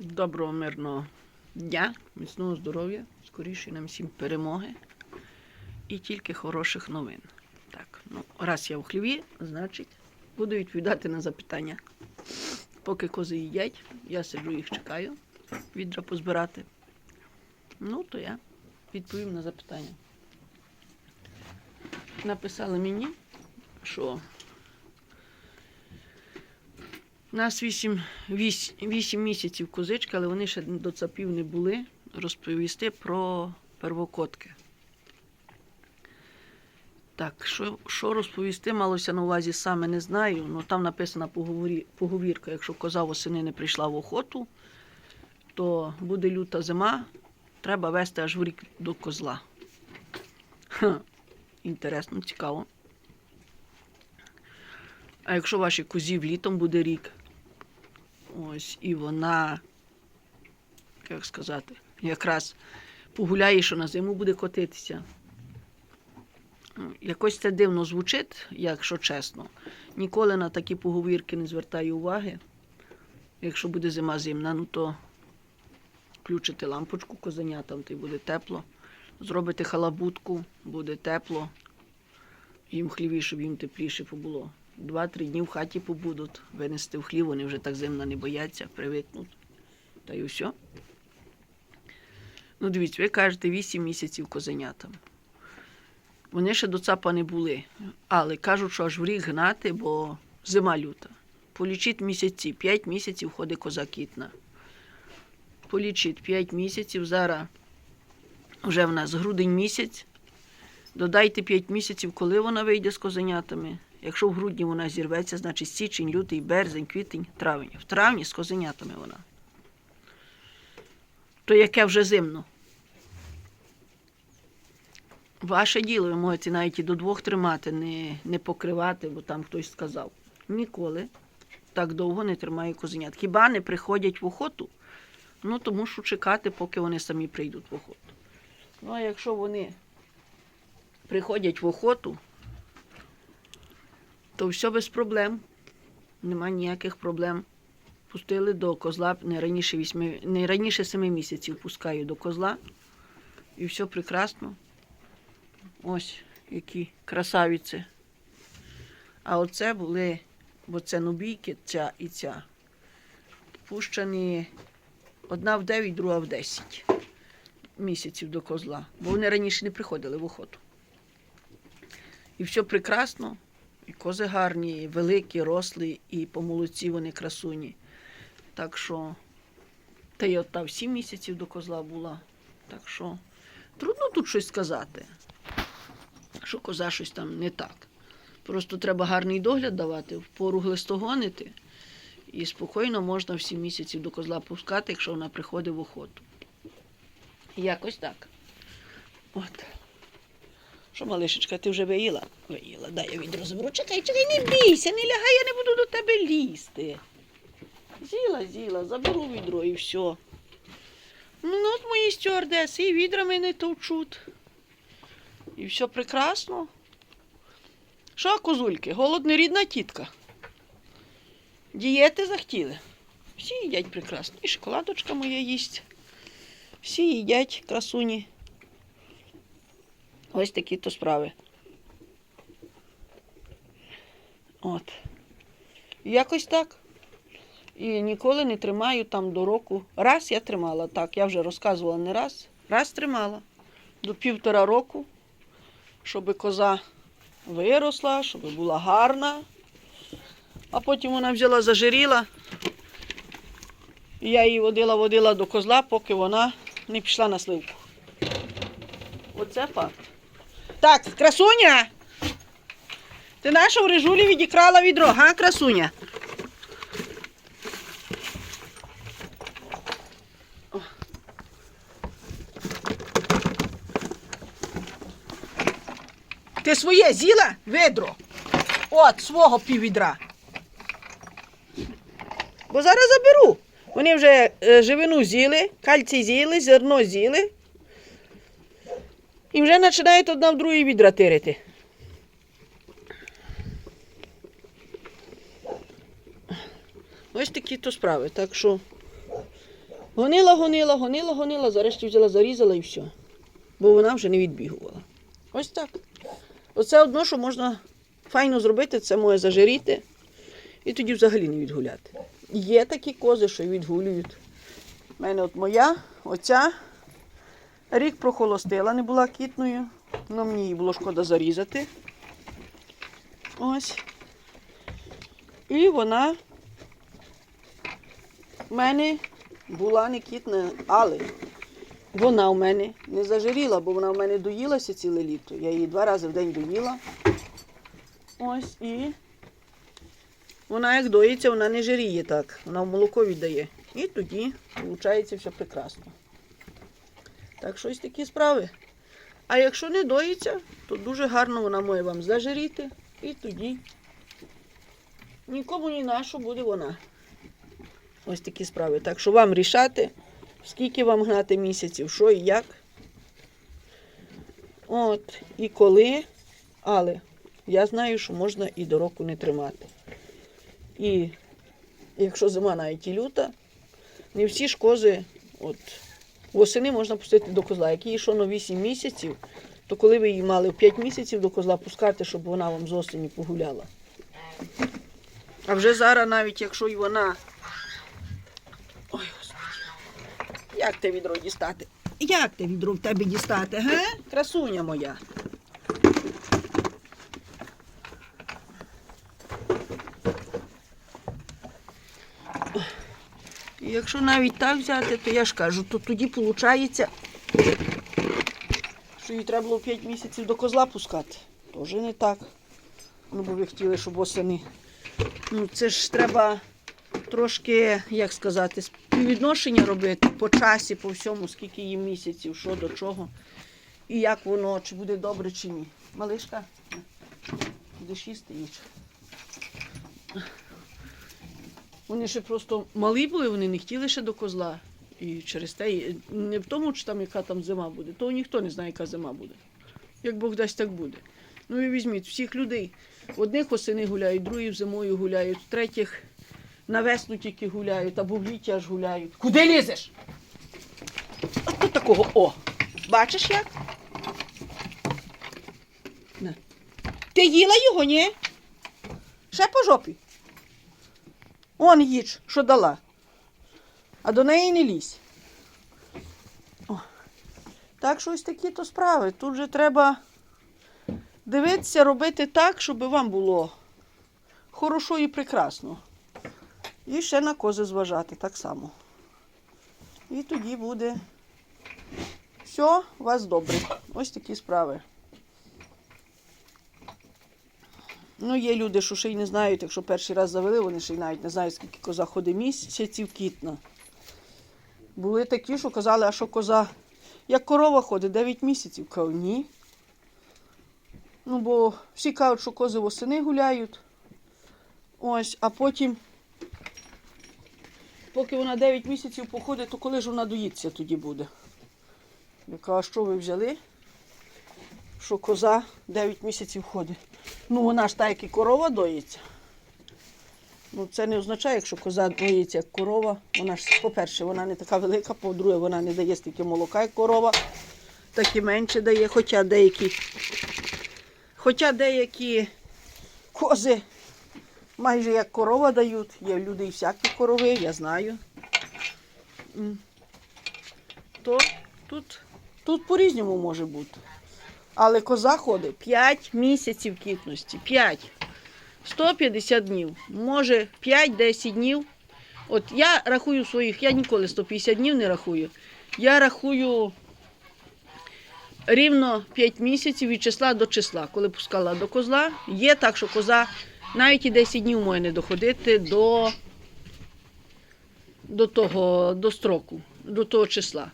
Доброго мирного дня, міцного здоров'я, скоріше нам всім перемоги і тільки хороших новин. Так, ну, раз я в хліві, значить, буду відповідати на запитання. Поки кози їдять, я сиджу їх чекаю, відра позбирати. Ну, то я відповім на запитання. Написали мені, що нас 8, 8, 8 місяців козички, але вони ще до цапів не були. Розповісти про первокотки. Так, що, що розповісти, малося на увазі саме не знаю. Ну там написана поговорі, поговірка, якщо коза восени не прийшла в охоту, то буде люта зима, треба вести аж в рік до козла. Ха, інтересно, цікаво. А якщо вашій козі літом буде рік, ось, і вона, як сказати, якраз погуляє, що на зиму буде котитися. Ну, Якось це дивно звучить, якщо чесно. Ніколи на такі поговірки не звертаю уваги. Якщо буде зима зимна, ну то включите лампочку козенятам, то й буде тепло. Зробите халабутку, буде тепло. Їм хліві, щоб їм тепліше побуло. Два-три дні в хаті побудуть, винести в хлів, вони вже так зимно не бояться, привикнуть. Та й усе. Ну, дивіться, ви кажете 8 місяців козенятам. Вони ще до цапа не були, але кажуть, що аж в рік гнати, бо зима люта. Полічіть місяці, 5 місяців ходить коза кітна. Полічіть 5 місяців, зараз вже в нас грудень місяць. Додайте 5 місяців, коли вона вийде з козенятами. Якщо в грудні вона зірветься, значить січень, лютий, березень, квітень, травень. В травні з козенятами вона. То яке вже зимно. Ваше діло, ви можете навіть і до двох тримати, не, не покривати, бо там хтось сказав. Ніколи так довго не тримаю козенят. Хіба не приходять в охоту? Ну, то мушу чекати, поки вони самі прийдуть в охоту. Ну, а якщо вони приходять в охоту, то все без проблем. Нема ніяких проблем. Пустили до козла не раніше, 8, не раніше 7 місяців пускаю до козла. І все прекрасно. Ось які красавиці. А оце були, бо це нубійки, ця і ця. Пущені одна в 9, друга в 10 місяців до козла. Бо вони раніше не приходили в охоту. І все прекрасно. І кози гарні, великі, рослі, і по молодці вони красуні. Так що, та й от та в 7 місяців до козла була. Так що трудно тут щось сказати, що коза щось там не так. Просто треба гарний догляд давати, в пору глистогонити. І спокійно можна в 7 місяців до козла пускати, якщо вона приходить в охоту. Якось так. От. Що, малишечка, ти вже виїла? Виїла, дай я відро заберу. Чекай, чекай, не бійся, не лягай, я не буду до тебе лізти. З'їла, з'їла, заберу відро і все. Ну, от мої стюардеси, і відрами не товчуть. І все прекрасно. Що, козульки, голодна рідна тітка? Дієти захотіли? Всі їдять прекрасно. І шоколадочка моя їсть. Всі їдять красуні. Ось такі то справи. От. Якось так. І ніколи не тримаю там до року. Раз я тримала, так, я вже розказувала не раз. Раз тримала до півтора року, щоб коза виросла, щоб була гарна. А потім вона взяла, зажиріла. І я її водила, водила до козла, поки вона не пішла на сливку. Оце факт. Так, красуня. Ти наша в режулі відікрала відро, га, красуня? Ти своє з'їла ведро? От, свого піввідра. Бо зараз заберу. Вони вже е, живину з'їли, кальцій з'їли, зерно з'їли. І вже починають одна в другій відра тирити. Ось такі то справи. Так що Гонила, гонила, гонила, гонила, зарешті взяла, зарізала і все. Бо вона вже не відбігувала. Ось так. Оце одно, що можна файно зробити, це моє зажиріти. І тоді взагалі не відгуляти. Є такі кози, що відгулюють. У мене от моя, оця рік прохолостила, не була кітною. Ну, мені її було шкода зарізати. Ось. І вона в мене була не кітна, але вона в мене не зажиріла, бо вона в мене доїлася ціле літо. Я її два рази в день доїла. Ось і вона як доїться, вона не жиріє так. Вона в молоко віддає. І тоді виходить все прекрасно. Так що ось такі справи. А якщо не доїться, то дуже гарно вона може вам зажиріти. І тоді нікому ні на що буде вона. Ось такі справи. Так що вам рішати, скільки вам гнати місяців, що і як. От, і коли, але я знаю, що можна і до року не тримати. І якщо зима навіть і люта, не всі ж кози, от, восени можна пустити до козла. Як їй йшло на 8 місяців, то коли ви її мали в 5 місяців до козла пускати, щоб вона вам з осені погуляла. А вже зараз, навіть якщо і вона. Ой, господи. Як те відро дістати? Як те відро в тебе дістати, ге? Красуня моя. Якщо навіть так взяти, то я ж кажу, то тоді виходить, що їй треба було 5 місяців до козла пускати. Тоже не так. Ну, бо ви хотіли, щоб восени. Ну, це ж треба трошки, як сказати, співвідношення робити по часі, по всьому, скільки їм місяців, що до чого. І як воно, чи буде добре, чи ні. Малишка, будеш їсти їж. Вони ще просто малі були, вони не хотіли ще до козла. І через те, не в тому, чи там яка там зима буде, то ніхто не знає, яка зима буде. Як Бог дасть, так буде. Ну і візьміть всіх людей. Одних осени гуляють, другі зимою гуляють, третіх на весну тільки гуляють, або в літі аж гуляють. Куди лізеш? От тут такого о. Бачиш як? На. Ти їла його, ні? Ще по жопі. Он їж, що дала. А до неї не лізь. О. Так що ось такі то справи. Тут же треба дивитися, робити так, щоб вам було хорошо і прекрасно. І ще на кози зважати так само. І тоді буде все у вас добре. Ось такі справи. Ну, є люди, що ще й не знають, якщо перший раз завели, вони ще й навіть не знають, скільки коза ходить місяців кітно. Були такі, що казали, а що коза, як корова ходить 9 місяців. Кажу, ні. Ну, бо всі кажуть, що кози восени гуляють. Ось, а потім, поки вона 9 місяців походить, то коли ж вона доїться тоді буде? Я кажу, а що ви взяли? Що коза 9 місяців ходить. Ну, вона ж так, як і корова доїться. Ну, це не означає, якщо коза доїться як корова. Вона ж, по-перше, вона не така велика, по-друге, вона не дає стільки молока, як корова, так і менше дає, хоча деякі, хоча деякі кози майже як корова дають. Є в людей всякі корови, я знаю. То тут, тут по-різному може бути. Але коза ходить 5 місяців кітності. 5. 150 днів. Може 5-10 днів. От я рахую своїх, я ніколи 150 днів не рахую. Я рахую рівно 5 місяців від числа до числа. Коли пускала до козла, є так, що коза навіть і 10 днів може не доходити до, до того, до строку, до того числа.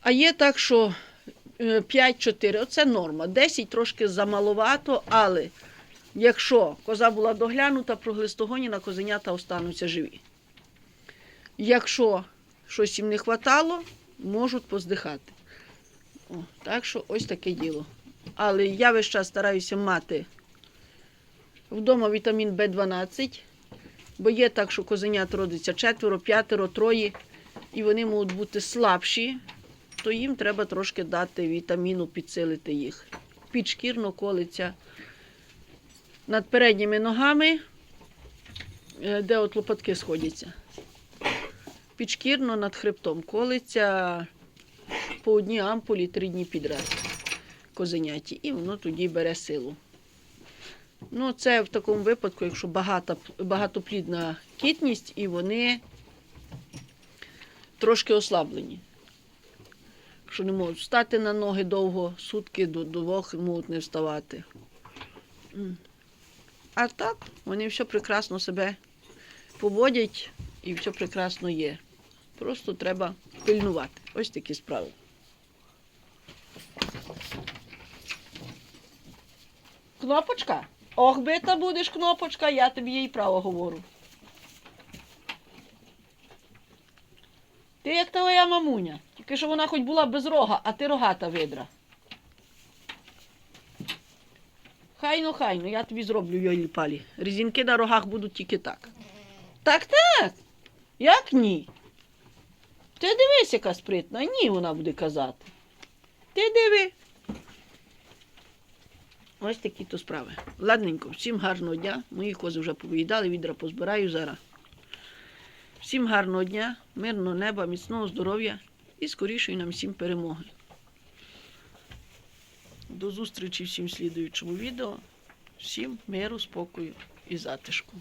А є так, що 5-4 оце норма. 10 трошки замаловато, але якщо коза була доглянута, проглистогоніна, козенята остануться живі. Якщо щось їм не хватало, можуть поздихати. О, так що ось таке діло. Але я весь час стараюся мати вдома вітамін В12, бо є так, що козенят родиться четверо, п'ятеро, троє. і вони можуть бути слабші, то їм треба трошки дати вітаміну, підсилити їх. Підшкірно колиться над передніми ногами, е, де от лопатки сходяться. Підшкірно над хребтом колиться по одній ампулі три дні підряд козеняті, і воно тоді бере силу. Ну, це в такому випадку, якщо багата, багатоплідна кітність, і вони трошки ослаблені. Якщо не можуть встати на ноги довго, сутки до двох можуть не вставати. А так, вони все прекрасно себе поводять і все прекрасно є. Просто треба пильнувати. Ось такі справи. Кнопочка? Ох, бита будеш кнопочка, я тобі їй право говорю. Ти як твоя мамуня. Тільки що вона хоч була без рога, а ти рогата видра. Хайно, хайно, я тобі зроблю йолі палі. Резинки на рогах будуть тільки так. Так, так. Як ні? Ти дивись, яка спритна. Ні, вона буде казати. Ти диви. Ось такі то справи. Ладненько, всім гарного дня. Мої кози вже повиїдали, відра позбираю зараз. Всім гарного дня, мирного неба, міцного здоров'я і скорішої нам всім перемоги. До зустрічі всім слідуючому відео. Всім миру, спокою і затишку.